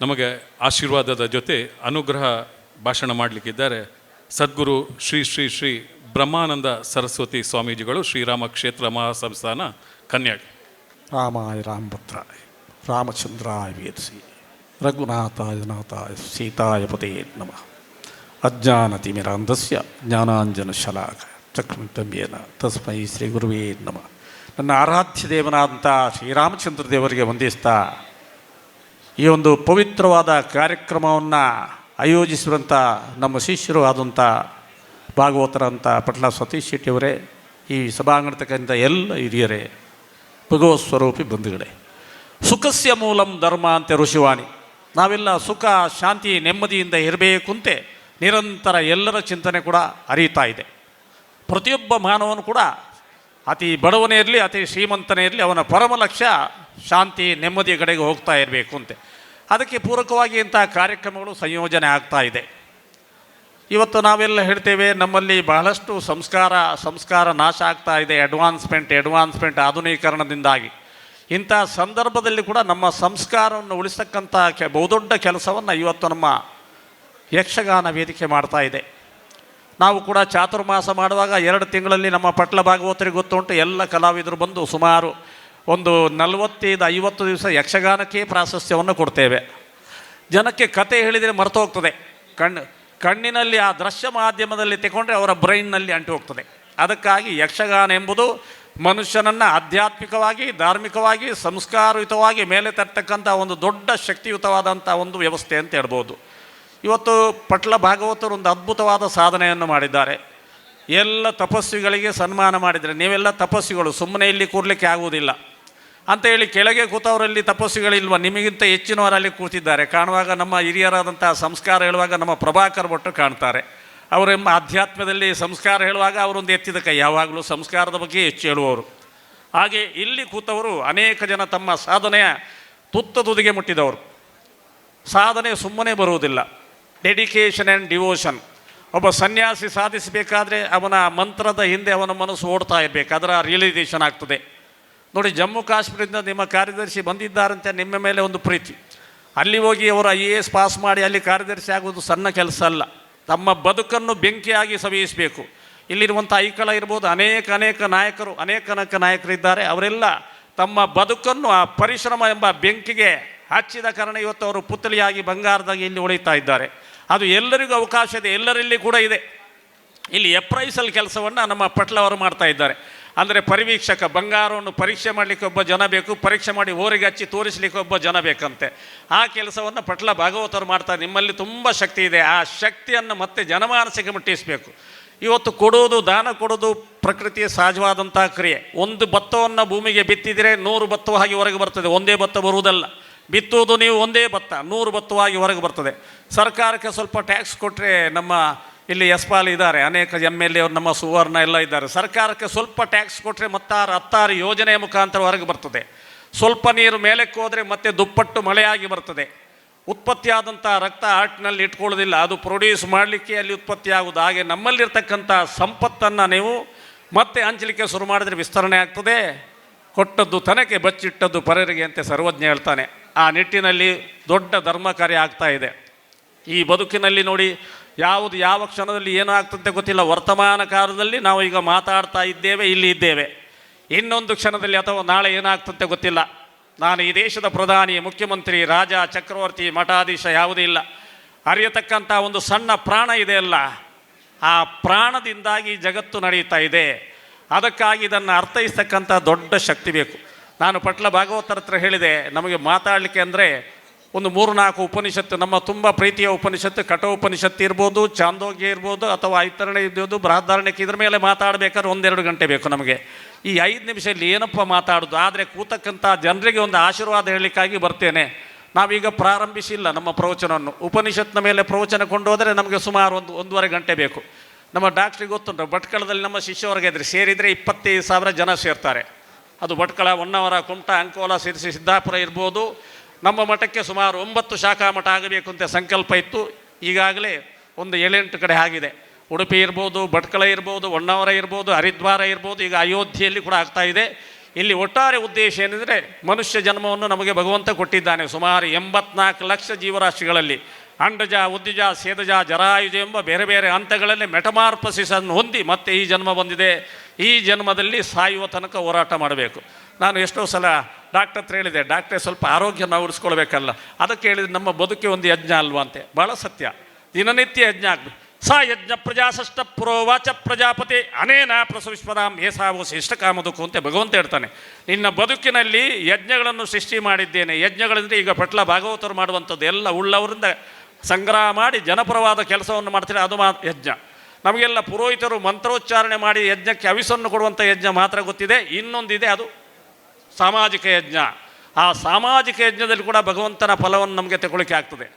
ನಮಗೆ ಆಶೀರ್ವಾದದ ಜೊತೆ ಅನುಗ್ರಹ ಭಾಷಣ ಮಾಡಲಿಕ್ಕಿದ್ದಾರೆ ಸದ್ಗುರು ಶ್ರೀ ಶ್ರೀ ಶ್ರೀ ಬ್ರಹ್ಮಾನಂದ ಸರಸ್ವತಿ ಸ್ವಾಮೀಜಿಗಳು ಶ್ರೀರಾಮ ಕ್ಷೇತ್ರ ಮಹಾಸಂಸ್ಥಾನ ಕನ್ಯಾಡಿ. ರಾಮಾಯ ರಾಮಭದ್ರಾಯ ರಾಮಚಂದ್ರಾಯ ವೇದಸಿ ರಘುನಾಥಾಯ ನಾಥಾಯ, ಸೀತಾಯ ಪದೇ ನಮಃ. ಅಜ್ಞಾನತಿಮಿರಾಂಧಸ್ಯ, ಜ್ಞಾನಾಂಜನ ಶಲಾಕ ಚಕ್ರಮಿತಂಬಿಯನ ತಸ್ಮೈ ಶ್ರೀ ಗುರುವೇ ನಮಃ. ನನ್ನ ಆರಾಧ್ಯ ದೇವನಾದಂಥ ಶ್ರೀರಾಮಚಂದ್ರ ದೇವರಿಗೆ ವಂದಿಸ್ತಾ ಈ ಒಂದು ಪವಿತ್ರವಾದ ಕಾರ್ಯಕ್ರಮವನ್ನು ಆಯೋಜಿಸಿರುವಂಥ ನಮ್ಮ ಶಿಷ್ಯರು ಆದಂಥ ಭಾಗವತರಂಥ ಪಟ್ಲ ಸತೀಶ್ ಶೆಟ್ಟಿಯವರೇ ಈ ಸಭಾಂಗಣತಕ್ಕಂಥ ಎಲ್ಲ ಹಿರಿಯರೇ ಭಗವತ್ ಸ್ವರೂಪಿ ಬಂಧುಗಳೇ. ಸುಖಸ್ಯ ಮೂಲಂ ಧರ್ಮ ಅಂತೆ ಋಷಿವಾಣಿ. ನಾವೆಲ್ಲ ಸುಖ, ಶಾಂತಿ, ನೆಮ್ಮದಿಯಿಂದ ಇರಬೇಕು ಅಂತೆ ನಿರಂತರ ಎಲ್ಲರ ಚಿಂತನೆ ಕೂಡ ಅರಿತಾ ಇದೆ. ಪ್ರತಿಯೊಬ್ಬ ಮಾನವನು ಕೂಡ ಅತಿ ಬಡವನೇ ಇರಲಿ, ಅತಿ ಶ್ರೀಮಂತನೇ ಇರಲಿ, ಅವನ ಪರಮ ಲಕ್ಷ್ಯ ಶಾಂತಿ ನೆಮ್ಮದಿಯ ಕಡೆಗೆ ಹೋಗ್ತಾ ಇರಬೇಕು ಅಂತೆ. ಅದಕ್ಕೆ ಪೂರಕವಾಗಿ ಇಂಥ ಕಾರ್ಯಕ್ರಮಗಳು ಸಂಯೋಜನೆ ಆಗ್ತಾ ಇದೆ. ಇವತ್ತು ನಾವೆಲ್ಲ ಹೇಳ್ತೇವೆ, ನಮ್ಮಲ್ಲಿ ಬಹಳಷ್ಟು ಸಂಸ್ಕಾರ ಸಂಸ್ಕಾರ ನಾಶ ಆಗ್ತಾ ಇದೆ ಅಡ್ವಾನ್ಸ್ಮೆಂಟ್ ಅಡ್ವಾನ್ಸ್ಮೆಂಟ್ ಆಧುನೀಕರಣದಿಂದಾಗಿ. ಇಂಥ ಸಂದರ್ಭದಲ್ಲಿ ಕೂಡ ನಮ್ಮ ಸಂಸ್ಕಾರವನ್ನು ಉಳಿಸ್ತಕ್ಕಂಥ ಕೆ, ಬಹುದೊಡ್ಡ ಕೆಲಸವನ್ನು ಇವತ್ತು ನಮ್ಮ ಯಕ್ಷಗಾನ ವೇದಿಕೆ ಮಾಡ್ತಾ ಇದೆ. ನಾವು ಕೂಡ ಚಾತುರ್ಮಾಸ ಮಾಡುವಾಗ ಎರಡು ತಿಂಗಳಲ್ಲಿ ನಮ್ಮ ಪಟ್ಲ ಭಾಗವತರಿಗೆ ಗೊತ್ತುಂಟು. ಎಲ್ಲ ಕಲಾವಿದರು ಬಂದು ಸುಮಾರು ಒಂದು ನಲವತ್ತೈದು ಐವತ್ತು ದಿವಸ ಯಕ್ಷಗಾನಕ್ಕೆ ಪ್ರಾಶಸ್ತ್ಯವನ್ನು ಕೊಡ್ತೇವೆ. ಜನಕ್ಕೆ ಕತೆ ಹೇಳಿದರೆ ಮರೆತು ಹೋಗ್ತದೆ ಕಣ್ಣು, ಕಣ್ಣಿನಲ್ಲಿ ಆ ದೃಶ್ಯ ಮಾಧ್ಯಮದಲ್ಲಿ ತಗೊಂಡ್ರೆ ಅವರ ಬ್ರೈನ್ನಲ್ಲಿ ಅಂಟು ಹೋಗ್ತದೆ. ಅದಕ್ಕಾಗಿ ಯಕ್ಷಗಾನ ಎಂಬುದು ಮನುಷ್ಯನನ್ನು ಆಧ್ಯಾತ್ಮಿಕವಾಗಿ, ಧಾರ್ಮಿಕವಾಗಿ, ಸಂಸ್ಕಾರಯುತವಾಗಿ ಮೇಲೆ ತರ್ತಕ್ಕಂಥ ಒಂದು ದೊಡ್ಡ ಶಕ್ತಿಯುತವಾದಂಥ ಒಂದು ವ್ಯವಸ್ಥೆ ಅಂತ ಹೇಳ್ಬೋದು. ಇವತ್ತು ಪಟ್ಲ ಭಾಗವತರು ಒಂದು ಅದ್ಭುತವಾದ ಸಾಧನೆಯನ್ನು ಮಾಡಿದ್ದಾರೆ. ಎಲ್ಲ ತಪಸ್ವಿಗಳಿಗೆ ಸನ್ಮಾನ ಮಾಡಿದರೆ ನೀವೆಲ್ಲ ತಪಸ್ವಿಗಳು ಸುಮ್ಮನೆ ಇಲ್ಲಿ ಕೂರಲಿಕ್ಕೆ ಆಗುವುದಿಲ್ಲ. ಅಂತ ಹೇಳಿ ಕೆಳಗೆ ಕೂತವರಲ್ಲಿ ತಪಸ್ವಿಗಳಿಲ್ವ? ನಿಮಗಿಂತ ಹೆಚ್ಚಿನವರಲ್ಲಿ ಕೂತಿದ್ದಾರೆ. ಕಾಣುವಾಗ ನಮ್ಮ ಹಿರಿಯರಾದಂಥ ಸಂಸ್ಕಾರ ಹೇಳುವಾಗ ನಮ್ಮ ಪ್ರಭಾಕರ್ ಭಟ್ರು ಕಾಣ್ತಾರೆ. ಅವರೆಂಬ ಆಧ್ಯಾತ್ಮದಲ್ಲಿ ಸಂಸ್ಕಾರ ಹೇಳುವಾಗ ಅವರೊಂದು ಎತ್ತಿದ ಕೈ. ಯಾವಾಗಲೂ ಸಂಸ್ಕಾರದ ಬಗ್ಗೆ ಹೆಚ್ಚು ಹೇಳುವವರು. ಹಾಗೆ ಇಲ್ಲಿ ಕೂತವರು ಅನೇಕ ಜನ ತಮ್ಮ ಸಾಧನೆಯ ತುತ್ತ ತುದಿಗೆ ಮುಟ್ಟಿದವರು. ಸಾಧನೆ ಸುಮ್ಮನೆ ಬರುವುದಿಲ್ಲ. ಡೆಡಿಕೇಶನ್ ಆ್ಯಂಡ್ ಡಿವೋಷನ್ ಒಬ್ಬ ಸನ್ಯಾಸಿ ಸಾಧಿಸಬೇಕಾದ್ರೆ ಅವನ ಮಂತ್ರದ ಹಿಂದೆ ಅವನ ಮನಸ್ಸು ಓಡ್ತಾ ಇರಬೇಕು. ಅದರ ರಿಯಲೈಸೇಷನ್ ಆಗ್ತದೆ. ನೋಡಿ, ಜಮ್ಮು ಕಾಶ್ಮೀರದಿಂದ ನಿಮ್ಮ ಕಾರ್ಯದರ್ಶಿ ಬಂದಿದ್ದಾರಂತೆ, ನಿಮ್ಮ ಮೇಲೆ ಒಂದು ಪ್ರೀತಿ. ಅಲ್ಲಿ ಹೋಗಿ ಅವರು ಐ ಎ ಎಸ್ ಪಾಸ್ ಮಾಡಿ ಅಲ್ಲಿ ಕಾರ್ಯದರ್ಶಿ ಆಗುವುದು ಸಣ್ಣ ಕೆಲಸ ಅಲ್ಲ. ತಮ್ಮ ಬದುಕನ್ನು ಬೆಂಕಿಯಾಗಿ ಸವಿಯಿಸಬೇಕು. ಇಲ್ಲಿರುವಂಥ ಐಕಳ ಇರ್ಬೋದು, ಅನೇಕ ಅನೇಕ ನಾಯಕರು, ಅನೇಕ ಅನೇಕ ನಾಯಕರಿದ್ದಾರೆ. ಅವರೆಲ್ಲ ತಮ್ಮ ಬದುಕನ್ನು ಆ ಪರಿಶ್ರಮ ಎಂಬ ಬೆಂಕಿಗೆ ಹಚ್ಚಿದ ಕಾರಣ ಇವತ್ತು ಅವರು ಪುತ್ಲಿಯಾಗಿ ಬಂಗಾರದಾಗಿ ಇಲ್ಲಿ ಉಳಿತಾ ಇದ್ದಾರೆ. ಅದು ಎಲ್ಲರಿಗೂ ಅವಕಾಶ ಇದೆ, ಎಲ್ಲರಲ್ಲಿ ಕೂಡ ಇದೆ. ಇಲ್ಲಿ ಎಪ್ರೈಸಲ್ ಕೆಲಸವನ್ನು ನಮ್ಮ ಪಟ್ಲವರು ಮಾಡ್ತಾ ಇದ್ದಾರೆ. ಅಂದರೆ ಪರಿವೀಕ್ಷಕ, ಬಂಗಾರವನ್ನು ಪರೀಕ್ಷೆ ಮಾಡಲಿಕ್ಕೆ ಒಬ್ಬ ಜನ ಬೇಕು, ಪರೀಕ್ಷೆ ಮಾಡಿ ಓರಿಗೆ ಹಚ್ಚಿ ತೋರಿಸಲಿಕ್ಕೆ ಒಬ್ಬ ಜನ ಬೇಕಂತೆ. ಆ ಕೆಲಸವನ್ನು ಪಟ್ಲ ಭಾಗವತರು ಮಾಡ್ತಾರೆ ನಿಮ್ಮಲ್ಲಿ ತುಂಬ ಶಕ್ತಿ ಇದೆ. ಆ ಶಕ್ತಿಯನ್ನು ಮತ್ತೆ ಜನಮಾನಸಿಗೆ ಮುಟ್ಟಿಸಬೇಕು. ಇವತ್ತು ಕೊಡೋದು, ದಾನ ಕೊಡೋದು ಪ್ರಕೃತಿಯ ಸಹಜವಾದಂಥ ಕ್ರಿಯೆ. ಒಂದು ಭತ್ತವನ್ನು ಭೂಮಿಗೆ ಬಿತ್ತಿದರೆ ನೂರು ಭತ್ತವಾಗಿ ಹೊರಗೆ ಬರ್ತದೆ, ಒಂದೇ ಭತ್ತ ಬರುವುದಲ್ಲ. ಬಿತ್ತುವುದು ನೀವು ಒಂದೇ ಭತ್ತ, ನೂರು ಭತ್ತವಾಗಿ ಹೊರಗೆ ಬರ್ತದೆ. ಸರ್ಕಾರಕ್ಕೆ ಸ್ವಲ್ಪ ಟ್ಯಾಕ್ಸ್ ಕೊಟ್ಟರೆ ನಮ್ಮ ಇಲ್ಲಿ ಯಸ್ಪಾಲ್ ಇದ್ದಾರೆ, ಅನೇಕ ಎಂ ಎಲ್ ಎ ಅವರು ನಮ್ಮ ಸುವರ್ಣ ಎಲ್ಲ ಇದ್ದಾರೆ. ಸರ್ಕಾರಕ್ಕೆ ಸ್ವಲ್ಪ ಟ್ಯಾಕ್ಸ್ ಕೊಟ್ಟರೆ ಮತ್ತಾರು ಹತ್ತಾರು ಯೋಜನೆಯ ಮುಖಾಂತರ ಹೊರಗೆ ಬರ್ತದೆ. ಸ್ವಲ್ಪ ನೀರು ಮೇಲಕ್ಕೆ ಹೋದರೆ ಮತ್ತೆ ದುಪ್ಪಟ್ಟು ಮಳೆಯಾಗಿ ಬರ್ತದೆ. ಉತ್ಪತ್ತಿಯಾದಂಥ ರಕ್ತ ಆರ್ಟ್ನಲ್ಲಿ ಇಟ್ಕೊಳ್ಳೋದಿಲ್ಲ, ಅದು ಪ್ರೊಡ್ಯೂಸ್ ಮಾಡಲಿಕ್ಕೆ ಅಲ್ಲಿ ಉತ್ಪತ್ತಿ ಆಗೋದು ಹಾಗೆ ನಮ್ಮಲ್ಲಿರ್ತಕ್ಕಂಥ ಸಂಪತ್ತನ್ನು ನೀವು ಮತ್ತೆ ಹಂಚಲಿಕ್ಕೆ ಶುರು ಮಾಡಿದ್ರೆ ವಿಸ್ತರಣೆ ಆಗ್ತದೆ. ಕೊಟ್ಟದ್ದು ತನಕ್ಕೆ, ಬಚ್ಚಿಟ್ಟದ್ದು ಪರರಿಗೆ ಅಂತ ಸರ್ವಜ್ಞ ಹೇಳ್ತಾನೆ. ಆ ನಿಟ್ಟಿನಲ್ಲಿ ದೊಡ್ಡ ಧರ್ಮ ಕಾರ್ಯ ಆಗ್ತಾ ಇದೆ. ಈ ಬದುಕಿನಲ್ಲಿ ನೋಡಿ ಯಾವುದು ಯಾವ ಕ್ಷಣದಲ್ಲಿ ಏನು ಆಗ್ತದೆ ಗೊತ್ತಿಲ್ಲ. ವರ್ತಮಾನ ಕಾಲದಲ್ಲಿ ನಾವು ಈಗ ಮಾತಾಡ್ತಾ ಇದ್ದೇವೆ, ಇಲ್ಲಿ ಇದ್ದೇವೆ. ಇನ್ನೊಂದು ಕ್ಷಣದಲ್ಲಿ ಅಥವಾ ನಾಳೆ ಏನಾಗ್ತಂತೆ ಗೊತ್ತಿಲ್ಲ. ನಾನು ಈ ದೇಶದ ಪ್ರಧಾನಿ, ಮುಖ್ಯಮಂತ್ರಿ, ರಾಜ, ಚಕ್ರವರ್ತಿ, ಮಠಾಧೀಶ ಯಾವುದೂ ಇಲ್ಲ. ಅರಿಯತಕ್ಕಂಥ ಒಂದು ಸಣ್ಣ ಪ್ರಾಣ ಇದೆಯಲ್ಲ ಆ ಪ್ರಾಣದಿಂದಾಗಿ ಜಗತ್ತು ನಡೆಯುತ್ತಾ ಇದೆ. ಅದಕ್ಕಾಗಿ ಇದನ್ನು ಅರ್ಥೈಸ್ತಕ್ಕಂಥ ದೊಡ್ಡ ಶಕ್ತಿ ಬೇಕು. ನಾನು ಪಟ್ಲ ಭಾಗವತರ ಹತ್ರ ಹೇಳಿದೆ, ನಮಗೆ ಮಾತಾಡಲಿಕ್ಕೆ ಅಂದರೆ ಒಂದು ಮೂರು ನಾಲ್ಕು ಉಪನಿಷತ್ತು, ನಮ್ಮ ತುಂಬ ಪ್ರೀತಿಯ ಉಪನಿಷತ್ತು ಕಟ ಉಪನಿಷತ್ತು ಇರ್ಬೋದು ಚಾಂದೋಗ್ಯ ಇರ್ಬೋದು, ಅಥವಾ ಐತರಣೆ ಇರ್ಬೋದು, ಬೃಹದಾರಣ್ಯಕ್ಕೆ ಇದ್ರ ಮೇಲೆ ಮಾತಾಡಬೇಕಾದ್ರೆ ಒಂದೆರಡು ಗಂಟೆ ಬೇಕು ನಮಗೆ. ಈ ಐದು ನಿಮಿಷದಲ್ಲಿ ಏನಪ್ಪ ಮಾತಾಡೋದು? ಆದರೆ ಕೂತಕ್ಕಂಥ ಜನರಿಗೆ ಒಂದು ಆಶೀರ್ವಾದ ಹೇಳಲಿಕ್ಕಾಗಿ ಬರ್ತೇನೆ. ನಾವೀಗ ಪ್ರಾರಂಭಿಸಿಲ್ಲ ನಮ್ಮ ಪ್ರವಚನವನ್ನು. ಉಪನಿಷತ್ನ ಮೇಲೆ ಪ್ರವಚನ ಕೊಂಡು ಹೋದರೆ ನಮಗೆ ಸುಮಾರು ಒಂದು, ಒಂದೂವರೆ ಗಂಟೆ ಬೇಕು. ನಮ್ಮ ಡಾಕ್ಟ್ರಿಗೆ ಗೊತ್ತುಂಟು, ಭಟ್ಕಳದಲ್ಲಿ ನಮ್ಮ ಶಿಷ್ಯವರ್ಗ ಇದ್ರೆ, ಸೇರಿದರೆ ಇಪ್ಪತ್ತೈದು ಸಾವಿರ ಜನ ಸೇರ್ತಾರೆ. ಅದು ಭಟ್ಕಳ ಹೊನ್ನವರ, ಕುಮಟ, ಅಂಕೋಲ ಸಿರಿಸಿ ಸಿದ್ದಾಪುರ ಇರ್ಬೋದು. ನಮ್ಮ ಮಠಕ್ಕೆ ಸುಮಾರು ಒಂಬತ್ತು ಶಾಖಾ ಮಠ ಆಗಬೇಕು ಅಂತ ಸಂಕಲ್ಪ ಇತ್ತು. ಈಗಾಗಲೇ ಒಂದು ಏಳೆಂಟು ಕಡೆ ಆಗಿದೆ. ಉಡುಪಿ ಇರ್ಬೋದು, ಭಟ್ಕಳ ಇರ್ಬೋದು, ಹೊನ್ನವರ ಇರ್ಬೋದು, ಹರಿದ್ವಾರ ಇರ್ಬೋದು, ಈಗ ಅಯೋಧ್ಯೆಯಲ್ಲಿ ಕೂಡ ಆಗ್ತಾ ಇದೆ. ಇಲ್ಲಿ ಒಟ್ಟಾರೆ ಉದ್ದೇಶ ಏನೆಂದರೆ ಮನುಷ್ಯ ಜನ್ಮವನ್ನು ನಮಗೆ ಭಗವಂತ ಕೊಟ್ಟಿದ್ದಾನೆ ಸುಮಾರು ಎಂಬತ್ನಾಲ್ಕು ಲಕ್ಷ ಜೀವರಾಶಿಗಳಲ್ಲಿ. ಅಂಡಜ, ಉದ್ದಿಜ, ಸೇದಜ, ಜರಾಯುಜ ಎಂಬ ಬೇರೆ ಬೇರೆ ಹಂತಗಳಲ್ಲಿ ಮೆಟಮಾರ್ಪಸಿಸನ್ನು ಹೊಂದಿ ಮತ್ತೆ ಈ ಜನ್ಮ ಬಂದಿದೆ. ಈ ಜನ್ಮದಲ್ಲಿ ಸಾಯುವ ತನಕ ಹೋರಾಟ ಮಾಡಬೇಕು. ನಾನು ಎಷ್ಟೋ ಸಲ ಡಾಕ್ಟರ್ ಹತ್ರ ಹೇಳಿದೆ, ಡಾಕ್ಟ್ರೇ, ಸ್ವಲ್ಪ ಆರೋಗ್ಯ ನಾವು ಉಳಿಸ್ಕೊಳ್ಬೇಕಲ್ಲ. ಅದಕ್ಕೆ ಹೇಳಿದ್ರೆ ನಮ್ಮ ಬದುಕೆ ಒಂದು ಯಜ್ಞ ಅಲ್ವಾ ಅಂತೆ. ಭಾಳ ಸತ್ಯ. ದಿನನಿತ್ಯ ಯಜ್ಞ ಆಗಬೇಕು. ಸ ಯಜ್ಞ ಪ್ರಜಾಸಷ್ಟ ಪ್ರೋವಾಚ ಪ್ರಜಾಪತಿ ಅನೇನ ಪ್ರಸವಿಶ್ವರಾಮ್ ಏಸಾವು ಶ್ರೇಷ್ಠ ಕಾಮದುಕು ಅಂತ ಭಗವಂತ ಹೇಳ್ತಾನೆ. ನಿನ್ನ ಬದುಕಿನಲ್ಲಿ ಯಜ್ಞಗಳನ್ನು ಸೃಷ್ಟಿ ಮಾಡಿದ್ದೇನೆ. ಯಜ್ಞಗಳಂದರೆ ಈಗ ಪಟ್ಲ ಭಾಗವತರು ಮಾಡುವಂಥದ್ದು ಎಲ್ಲ ಉಳ್ಳವರಿಂದ ಸಂಗ್ರಹ ಮಾಡಿ ಜನಪರವಾದ ಕೆಲಸವನ್ನು ಮಾಡ್ತಾರೆ ಅದು ಮಾ ಯಜ್ಞ. ನಮಗೆಲ್ಲ ಪುರೋಹಿತರು ಮಂತ್ರೋಚ್ಚಾರಣೆ ಮಾಡಿ ಯಜ್ಞಕ್ಕೆ ಅವಿಸನ್ನು ಕೊಡುವಂಥ ಯಜ್ಞ ಮಾತ್ರ ಗೊತ್ತಿದೆ. ಇನ್ನೊಂದಿದೆ ಅದು ಸಾಮಾಜಿಕ ಯಜ್ಞ. ಆ ಸಾಮಾಜಿಕ ಯಜ್ಞದಲ್ಲಿ ಕೂಡ ಭಗವಂತನ ಫಲವನ್ನು ನಮಗೆ ತಗೊಳ್ಳಿಕ್ಕೆ ಆಗ್ತದೆ.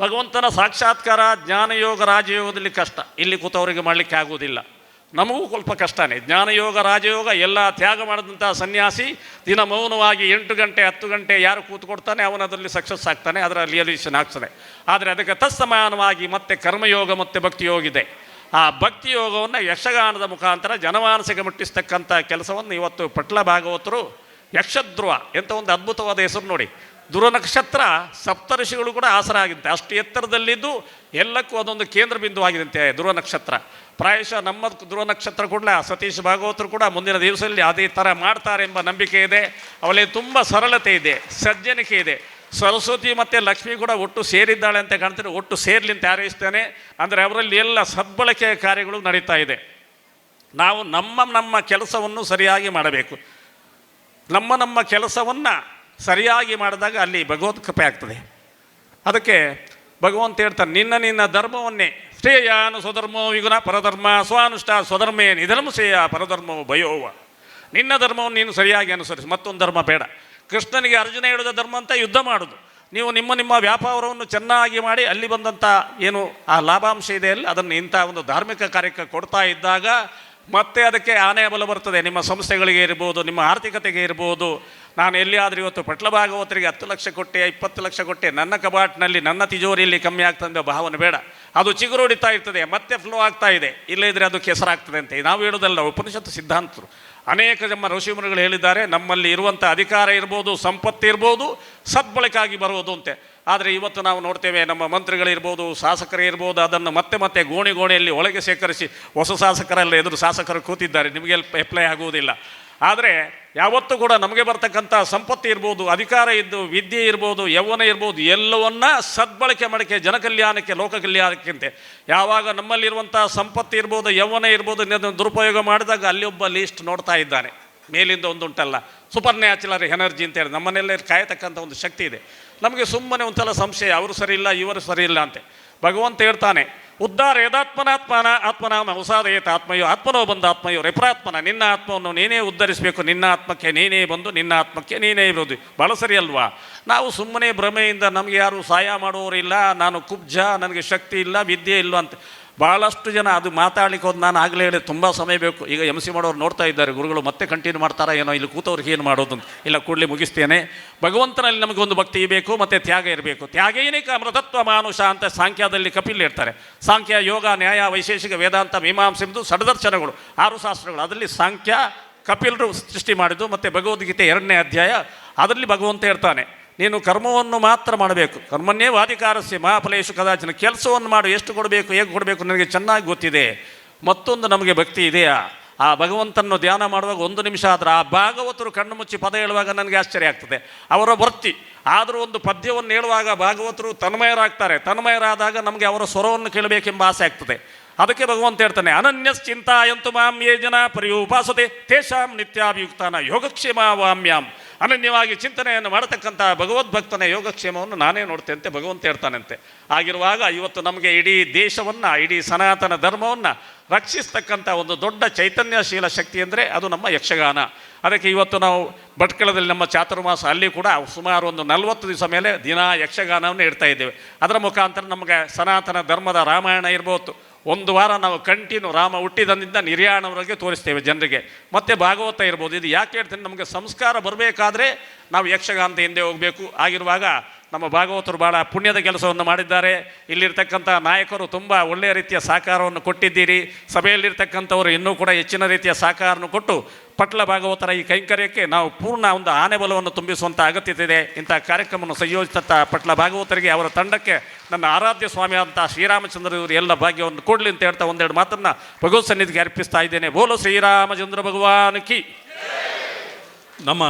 ಭಗವಂತನ ಸಾಕ್ಷಾತ್ಕಾರ ಜ್ಞಾನಯೋಗ ರಾಜಯೋಗದಲ್ಲಿ ಕಷ್ಟ. ಇಲ್ಲಿ ಕೂತವರಿಗೆ ಮಾಡಲಿಕ್ಕೆ ಆಗುವುದಿಲ್ಲ. ನಮಗೂ ಸ್ವಲ್ಪ ಕಷ್ಟನೇ. ಜ್ಞಾನಯೋಗ, ರಾಜಯೋಗ ಎಲ್ಲ ತ್ಯಾಗ ಮಾಡಿದಂಥ ಸನ್ಯಾಸಿ ದಿನ ಮೌನವಾಗಿ ಎಂಟು ಗಂಟೆ, ಹತ್ತು ಗಂಟೆ ಯಾರು ಕೂತ್ಕೊಡ್ತಾನೆ ಅವನದರಲ್ಲಿ ಸಕ್ಸಸ್ ಆಗ್ತಾನೆ, ಅದರ ರಿಯಲೈಸೇಷನ್ ಆಗ್ತದೆ. ಆದರೆ ಅದಕ್ಕೆ ತತ್ಸಮಾನವಾಗಿ ಮತ್ತೆ ಕರ್ಮಯೋಗ ಮತ್ತು ಭಕ್ತಿಯೋಗ ಇದೆ. ಆ ಭಕ್ತಿ ಯೋಗವನ್ನು ಯಕ್ಷಗಾನದ ಮುಖಾಂತರ ಜನಮಾನಸಿಗೆ ಮುಟ್ಟಿಸ್ತಕ್ಕಂಥ ಕೆಲಸವನ್ನು ಇವತ್ತು ಪಟ್ಲ ಭಾಗವತರು ಯಕ್ಷಧ್ರುವ ಎಂಥ ಒಂದು ಅದ್ಭುತವಾದ ಹೆಸರು ನೋಡಿ. ಧ್ರುವ ಸಪ್ತರ್ಷಿಗಳು ಕೂಡ ಆಸರ ಆಗಿರುತ್ತೆ ಅಷ್ಟು ಎತ್ತರದಲ್ಲಿದ್ದು ಎಲ್ಲಕ್ಕೂ ಅದೊಂದು ಕೇಂದ್ರ ಬಿಂದು ಆಗಿದಂತೆ ಧ್ರುವ ನಕ್ಷತ್ರ ಪ್ರಾಯಶಃ ನಮ್ಮ ಧ್ರುವ ನಕ್ಷತ್ರ ಕೂಡ ಸತೀಶ್ ಭಾಗವತರು ಕೂಡ ಮುಂದಿನ ದಿವಸದಲ್ಲಿ ಅದೇ ಥರ ಮಾಡ್ತಾರೆ ಎಂಬ ನಂಬಿಕೆ ಇದೆ. ಅವಳಿಗೆ ತುಂಬ ಸರಳತೆ ಇದೆ, ಸಜ್ಜನಿಕೆ ಇದೆ. ಸರಸ್ವತಿ ಮತ್ತು ಲಕ್ಷ್ಮಿ ಕೂಡ ಒಟ್ಟು ಸೇರಿದ್ದಾಳೆ ಅಂತ ಕಾಣ್ತಾರೆ ಒಟ್ಟು ಸೇರ್ಲಿ ಅಂತ ಅಂದರೆ ಅವರಲ್ಲಿ ಎಲ್ಲ ಸದ್ಬಳಕೆಯ ಕಾರ್ಯಗಳು ನಡೀತಾ ಇದೆ. ನಾವು ನಮ್ಮ ನಮ್ಮ ಕೆಲಸವನ್ನು ಸರಿಯಾಗಿ ಮಾಡಬೇಕು. ನಮ್ಮ ನಮ್ಮ ಕೆಲಸವನ್ನು ಸರಿಯಾಗಿ ಮಾಡಿದಾಗ ಅಲ್ಲಿ ಭಗವತ್ ಕೃಪೆ ಆಗ್ತದೆ. ಅದಕ್ಕೆ ಭಗವಂತ ಹೇಳ್ತಾನೆ ನಿನ್ನ ನಿನ್ನ ಧರ್ಮವನ್ನೇ ಶ್ರೇಯಾನು ಸ್ವಧರ್ಮೋ ವಿಗುಣ ಪರಧರ್ಮ, ಸ್ವಾನುಷ್ಠ ಸ್ವಧರ್ಮೇ ನಿಧರ್ಮ ಶ್ರೇಯ ಪರಧರ್ಮವು ಭಯೋವ. ನಿನ್ನ ಧರ್ಮವನ್ನು ನೀನು ಸರಿಯಾಗಿ ಅನುಸರಿಸಿ, ಮತ್ತೊಂದು ಧರ್ಮ ಬೇಡ. ಕೃಷ್ಣನಿಗೆ ಅರ್ಜುನ ಹೇಳಿದ ಧರ್ಮ ಅಂತ ಯುದ್ಧ ಮಾಡೋದು. ನೀವು ನಿಮ್ಮ ನಿಮ್ಮ ವ್ಯಾಪಾರವನ್ನು ಚೆನ್ನಾಗಿ ಮಾಡಿ ಅಲ್ಲಿ ಬಂದಂಥ ಏನು ಆ ಲಾಭಾಂಶ ಇದೆ ಅಲ್ಲಿ ಅದನ್ನು ಇಂಥ ಒಂದು ಧಾರ್ಮಿಕ ಕಾರ್ಯಕ್ಕೆ ಕೊಡ್ತಾ ಇದ್ದಾಗ ಮತ್ತೆ ಅದಕ್ಕೆ ಆನೆಯ ಬಲ ಬರ್ತದೆ. ನಿಮ್ಮ ಸಂಸ್ಥೆಗಳಿಗೆ ಇರ್ಬೋದು, ನಿಮ್ಮ ಆರ್ಥಿಕತೆಗೆ ಇರ್ಬೋದು. ನಾನು ಎಲ್ಲಿಯಾದರೂ ಇವತ್ತು ಪಟ್ಲ ಭಾಗವತರಿಗೆ ಹತ್ತು ಲಕ್ಷ ಕೊಟ್ಟೆ, ಇಪ್ಪತ್ತು ಲಕ್ಷ ಕೊಟ್ಟೆ. ನನ್ನ ಕಬಾಟ್ನಲ್ಲಿ ನನ್ನ ತಿಜೋರಿಯಲ್ಲಿ ಕಮ್ಮಿ ಆಗ್ತದೆ ಭಾವನೆ ಬೇಡ. ಅದು ಚಿಗುರೊಡಿತಾ ಇರ್ತದೆ, ಮತ್ತೆ ಫ್ಲೋ ಆಗ್ತಾ ಇದೆ. ಇಲ್ಲದಿದ್ದರೆ ಅದು ಕೆಸರಾಗ್ತದೆ ಅಂತ. ನಾವು ಹೇಳೋದಲ್ಲ, ಉಪನಿಷತ್ತು ಸಿದ್ಧಾಂತರು. ಅನೇಕ ನಮ್ಮ ಋಷಿಮುನಿಗಳು ಹೇಳಿದ್ದಾರೆ, ನಮ್ಮಲ್ಲಿ ಇರುವಂಥ ಅಧಿಕಾರ ಇರ್ಬೋದು, ಸಂಪತ್ತು ಇರ್ಬೋದು ಸದ್ಬಳಕಾಗಿ ಬರುವುದು ಅಂತೆ. ಆದರೆ ಇವತ್ತು ನಾವು ನೋಡ್ತೇವೆ ನಮ್ಮ ಮಂತ್ರಿಗಳಿರ್ಬೋದು, ಶಾಸಕರೇ ಇರ್ಬೋದು, ಅದನ್ನು ಮತ್ತೆ ಮತ್ತೆ ಗೋಣಿ ಗೋಣಿಯಲ್ಲಿ ಒಳಗೆ ಶೇಖರಿಸಿ ಹೊಸ ಶಾಸಕರೆಲ್ಲ ಎದುರು ಶಾಸಕರು ಕೂತಿದ್ದಾರೆ. ನಿಮಗೆ ಎಪ್ಲೈ ಆಗುವುದಿಲ್ಲ. ಆದರೆ ಯಾವತ್ತೂ ಕೂಡ ನಮಗೆ ಬರ್ತಕ್ಕಂಥ ಸಂಪತ್ತು ಇರ್ಬೋದು, ಅಧಿಕಾರ ಇದ್ದು, ವಿದ್ಯೆ ಇರ್ಬೋದು, ಯೌವನ ಇರ್ಬೋದು, ಎಲ್ಲವನ್ನ ಸದ್ಬಳಕೆ ಮಾಡಕ್ಕೆ ಜನಕಲ್ಯಾಣಕ್ಕೆ ಲೋಕ ಕಲ್ಯಾಣಕ್ಕಿಂತೆ ಯಾವಾಗ ನಮ್ಮಲ್ಲಿರುವಂಥ ಸಂಪತ್ತು ಇರ್ಬೋದು, ಯೌವನ ಇರ್ಬೋದು ದುರುಪಯೋಗ ಮಾಡಿದಾಗ ಅಲ್ಲಿ ಒಬ್ಬ ಲೀಸ್ಟ್ ನೋಡ್ತಾ ಇದ್ದಾನೆ. ಮೇಲಿಂದ ಒಂದು ಉಂಟಲ್ಲ ಸೂಪರ್ ನ್ಯಾಚುಲರ್ ಎನರ್ಜಿ ಅಂತೇಳಿ ನಮ್ಮನೆಯಲ್ಲೇ ಕಾಯತಕ್ಕಂಥ ಒಂದು ಶಕ್ತಿ ಇದೆ. ನಮಗೆ ಸುಮ್ಮನೆ ಒಂದ್ಸಲ ಸಂಶಯ, ಅವರು ಸರಿ ಇಲ್ಲ, ಇವರು ಸರಿ ಇಲ್ಲ ಅಂತೆ. ಭಗವಂತ ಹೇಳ್ತಾನೆ ಉದ್ಧಾರ ಯದಾತ್ಮನಾತ್ಮನ ಆತ್ಮನಾಮ ಹೊಸಾದೇತ ಆತ್ಮಯೋ, ಆತ್ಮನೋ ಬಂದ ಆತ್ಮಯೋ, ರೆಪರಾತ್ಮನ, ನಿನ್ನ ಆತ್ಮವನ್ನು ನೀನೇ ಉದ್ಧರಿಸಬೇಕು, ನಿನ್ನ ಆತ್ಮಕ್ಕೆ ನೀನೇ ಬಂದು, ನಿನ್ನ ಆತ್ಮಕ್ಕೆ ನೀನೇ ಇರೋದು ಭಾಳ ಸರಿ ಅಲ್ವಾ? ನಾವು ಸುಮ್ಮನೆ ಭ್ರಮೆಯಿಂದ ನಮಗೆ ಯಾರು ಸಹಾಯ ಮಾಡುವವರಿಲ್ಲ ನಾನು ಕುಬ್ಜ, ನನಗೆ ಶಕ್ತಿ ಇಲ್ಲ, ವಿದ್ಯೆ ಇಲ್ಲ ಅಂತ. ಭಾಳಷ್ಟು ಜನ ಅದು ಮಾತಾಡ್ಲಿಕ್ಕೆ ಹೋದ್ ನಾನು ಆಗಲೇ ಹೇಳಿ ತುಂಬ ಸಮಯ ಬೇಕು. ಈಗ ಎಂ ಸಿ ಮಾಡೋರು ನೋಡ್ತಾ ಇದ್ದಾರೆ, ಗುರುಗಳು ಮತ್ತೆ ಕಂಟಿನ್ಯೂ ಮಾಡ್ತಾರಾ ಏನೋ, ಇಲ್ಲಿ ಕೂತವ್ರಿಗೆ ಏನು ಮಾಡೋದು ಇಲ್ಲ, ಕೂಡಲೇ ಮುಗಿಸ್ತೇನೆ. ಭಗವಂತನಲ್ಲಿ ನಮಗೆ ಒಂದು ಭಕ್ತಿ ಬೇಕು, ಮತ್ತು ತ್ಯಾಗ ಇರಬೇಕು. ತ್ಯಾಗ ಏನೇ ಮೃತತ್ವ ಮಾನುಷ ಅಂತ ಸಾಂಖ್ಯದಲ್ಲಿ ಕಪಿಲ್ ಇರ್ತಾರೆ ಸಾಂಖ್ಯ, ಯೋಗ, ನ್ಯಾಯ, ವೈಶೇಷಿಕ, ವೇದಾಂತ, ಮೀಮಾಂಸೆಂದು ಸಡದರ್ಶನಗಳು ಆರು ಶಾಸ್ತ್ರಗಳು. ಅದರಲ್ಲಿ ಸಾಂಖ್ಯ, ಕಪಿಲರು ಸೃಷ್ಟಿ ಮಾಡಿದ್ದು, ಮತ್ತು ಭಗವದ್ಗೀತೆ ಎರಡನೇ ಅಧ್ಯಾಯ, ಅದರಲ್ಲಿ ಭಗವಂತ ಇರ್ತಾನೆ ನೀನು ಕರ್ಮವನ್ನು ಮಾತ್ರ ಮಾಡಬೇಕು. ಕರ್ಮನ್ನೇ ವಾದಿಕಾರಸ್ಯ ಮಹಾಫಲೇಶು ಕದಾಚಿನ ಕೆಲಸವನ್ನು ಮಾಡು, ಎಷ್ಟು ಕೊಡಬೇಕು, ಹೇಗೆ ಕೊಡಬೇಕು ನನಗೆ ಚೆನ್ನಾಗಿ ಗೊತ್ತಿದೆ. ಮತ್ತೊಂದು ನಮಗೆ ಭಕ್ತಿ ಇದೆಯಾ? ಆ ಭಗವಂತನನ್ನು ಧ್ಯಾನ ಮಾಡುವಾಗ ಒಂದು ನಿಮಿಷ ಆದರೆ ಆ ಭಾಗವತರು ಕಣ್ಣು ಮುಚ್ಚಿ ಪದ ಹೇಳುವಾಗ ನನಗೆ ಆಶ್ಚರ್ಯ ಆಗ್ತದೆ. ಅವರ ವೃತ್ತಿ, ಆದರೂ ಒಂದು ಪದ್ಯವನ್ನು ಹೇಳುವಾಗ ಭಾಗವತರು ತನ್ಮಯರಾಗ್ತಾರೆ. ತನ್ಮಯರಾದಾಗ ನಮಗೆ ಅವರ ಸ್ವರವನ್ನು ಕೇಳಬೇಕೆಂಬ ಆಸೆ ಆಗ್ತದೆ. ಅದಕ್ಕೆ ಭಗವಂತ ಹೇಳ್ತಾನೆ, ಅನನ್ಯಶ್ಚಿಂತಾಯಂತು ಮಾಂ ಯೇ ಜನ ಪರಿಯುಪಾಸತೆ ತೇಷಾಂ ನಿತ್ಯಾಭಿಯುಕ್ತಾನ ಯೋಗಕ್ಷೇಮ ವಾಮ್ಯಾಂ. ಅನನ್ಯವಾಗಿ ಚಿಂತನೆಯನ್ನು ಮಾಡತಕ್ಕಂಥ ಭಗವದ್ಭಕ್ತನ ಯೋಗಕ್ಷೇಮವನ್ನು ನಾನೇ ನೋಡ್ತೇನೆ ಭಗವಂತ ಹೇಳ್ತಾನಂತೆ. ಆಗಿರುವಾಗ ಇವತ್ತು ನಮಗೆ ಇಡೀ ದೇಶವನ್ನು, ಇಡೀ ಸನಾತನ ಧರ್ಮವನ್ನು ರಕ್ಷಿಸ್ತಕ್ಕಂಥ ಒಂದು ದೊಡ್ಡ ಚೈತನ್ಯಶೀಲ ಶಕ್ತಿ ಅಂದರೆ ಅದು ನಮ್ಮ ಯಕ್ಷಗಾನ. ಅದಕ್ಕೆ ಇವತ್ತು ನಾವು ಭಟ್ಕಳದಲ್ಲಿ ನಮ್ಮ ಚಾತುರ್ಮಾಸ ಅಲ್ಲಿ ಕೂಡ ಸುಮಾರು ಒಂದು ನಲವತ್ತು ದಿವಸ ಮೇಲೆ ದಿನ ಯಕ್ಷಗಾನವನ್ನು ಇಡ್ತಾ ಇದ್ದೇವೆ. ಅದರ ಮುಖಾಂತರ ನಮಗೆ ಸನಾತನ ಧರ್ಮದ ರಾಮಾಯಣ ಇರ್ಬೋದು ಒಂದು ವಾರ ನಾವು ಕಂಟಿನ್ಯೂ ರಾಮ ಹುಟ್ಟಿದಂದಿಂದ ನಿರ್ಯಾಣವರೆಗೆ ತೋರಿಸ್ತೇವೆ ಜನರಿಗೆ. ಮತ್ತೆ ಭಾಗವತ ಇರ್ಬೋದು. ಇದು ಯಾಕೆ ಹೇಳ್ತೀನಿ, ನಮಗೆ ಸಂಸ್ಕಾರ ಬರಬೇಕಾದ್ರೆ ನಾವು ಯಕ್ಷಗಾನದ ಹಿಂದೆ ಹೋಗಬೇಕು. ಆಗಿರುವಾಗ ನಮ್ಮ ಭಾಗವತರು ಭಾಳ ಪುಣ್ಯದ ಕೆಲಸವನ್ನು ಮಾಡಿದ್ದಾರೆ. ಇಲ್ಲಿರ್ತಕ್ಕಂಥ ನಾಯಕರು ತುಂಬ ಒಳ್ಳೆಯ ರೀತಿಯ ಸಹಕಾರವನ್ನು ಕೊಟ್ಟಿದ್ದೀರಿ. ಸಭೆಯಲ್ಲಿರ್ತಕ್ಕಂಥವರು ಇನ್ನೂ ಕೂಡ ಹೆಚ್ಚಿನ ರೀತಿಯ ಸಹಕಾರವನ್ನು ಕೊಟ್ಟು ಪಟ್ಲ ಭಾಗವತರ ಈ ಕೈಂಕರ್ಯಕ್ಕೆ ನಾವು ಪೂರ್ಣ ಒಂದು ಆನೆ ಬಲವನ್ನು ತುಂಬಿಸುವಂಥ ಅಗತ್ಯತೆ ಇಂಥ ಕಾರ್ಯಕ್ರಮವನ್ನು ಸಂಯೋಜಿತ ಪಟ್ಲ ಭಾಗವತರಿಗೆ ಅವರ ತಂಡಕ್ಕೆ ನನ್ನ ಆರಾಧ್ಯ ಸ್ವಾಮಿ ಅಂತ ಶ್ರೀರಾಮಚಂದ್ರ ಇವರು ಎಲ್ಲ ಭಾಗ್ಯವನ್ನು ಕೊಡಲಿ ಅಂತ ಹೇಳ್ತಾ ಒಂದೆರಡು ಮಾತನ್ನು ಭಗವತ್ ಸನ್ನಿಧಿಗೆ ಅರ್ಪಿಸ್ತಾ ಇದ್ದೇನೆ. ಬೋಲೋ ಶ್ರೀರಾಮಚಂದ್ರ ಭಗವಾನ್ ಕಿ. ನಮ್ಮ